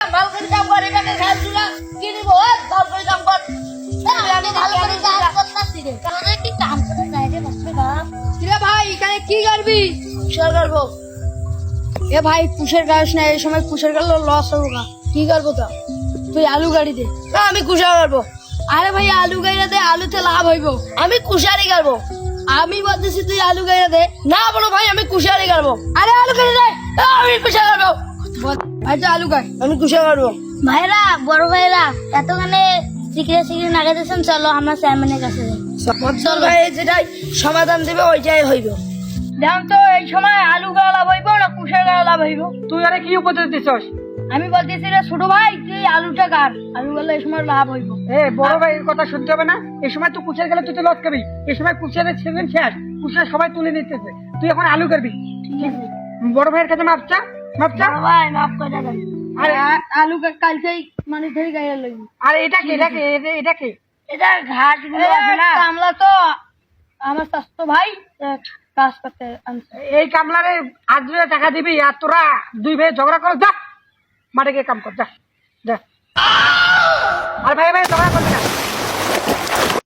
করে কর করে কর আমি ভালো করে কাজ করতেছি রে। তোরে কি কাম করে নাই রে বসবে না। কিরে ভাই এখানে কি করবি? কিসের করব এ ভাই কুশের গাছ না এই সময় কুশের গাছ লস হব না কি করব তো? তুই আলু গাড়ি দে। না আমি কুশা করব আরে ভাই আলু গাড়ি দে আলুতে লাভ হইব। আমি কুশারি করব আমি বলতেছি তুই আলু গাড়ি দে। না বলো ভাই আমি কুশারি করব আরে আলু গাড়ি দে। আমি কুশা করব বল ভাই তো আলু গাড়ি আমি কুশা করব ভাইরা বড় ভাইরা এতখানে সিক্রেট সিক্রেট নাগাইতেছেন চলো আমরা চেয়ারম্যানের কাছে চল। ভাই যেটাই সমাধান দেবে ওইটাই হইব। দেখুন তো এই সময় আলু গাড়া লাভ হইব না কুশের গাড়া লাভ হইব? তুই আরে কি উপদেশ দিছস? আমি বলতেছি রে ছোট ভাই তুই আলুটা কাট আলু গেলে এই সময় লাভ হইব। এ বড় ভাইয়ের কথা শুনতে হবে না? এই সময় তুই কুচের গেলে তুই তো লস খাবি। এই সময় কুচের সিজন শেষ কুচের সবাই তুলে নিতেছে। তুই এখন আলু করবি ঠিক আছে। বড় ভাইয়ের কাছে মাপ চা। মাপ চা ভাই মাফ করে দেন। আরে আলু কালকেই মানে ধরে আর এটা কে এটা কে এটা- কে? এটা ঘাটগুলো আছে না? কামলা তো। আমার স্বাস্থ্য ভাই এ, কাজ করতে আনছে। এই কামলারে আজ টাকা দিবি আর তোরা দুই ভাই ঝগড়া কর যা। মাঠে গিয়ে কাম কর যা যা। আর ভাই ভাই ঝগড়া করবি না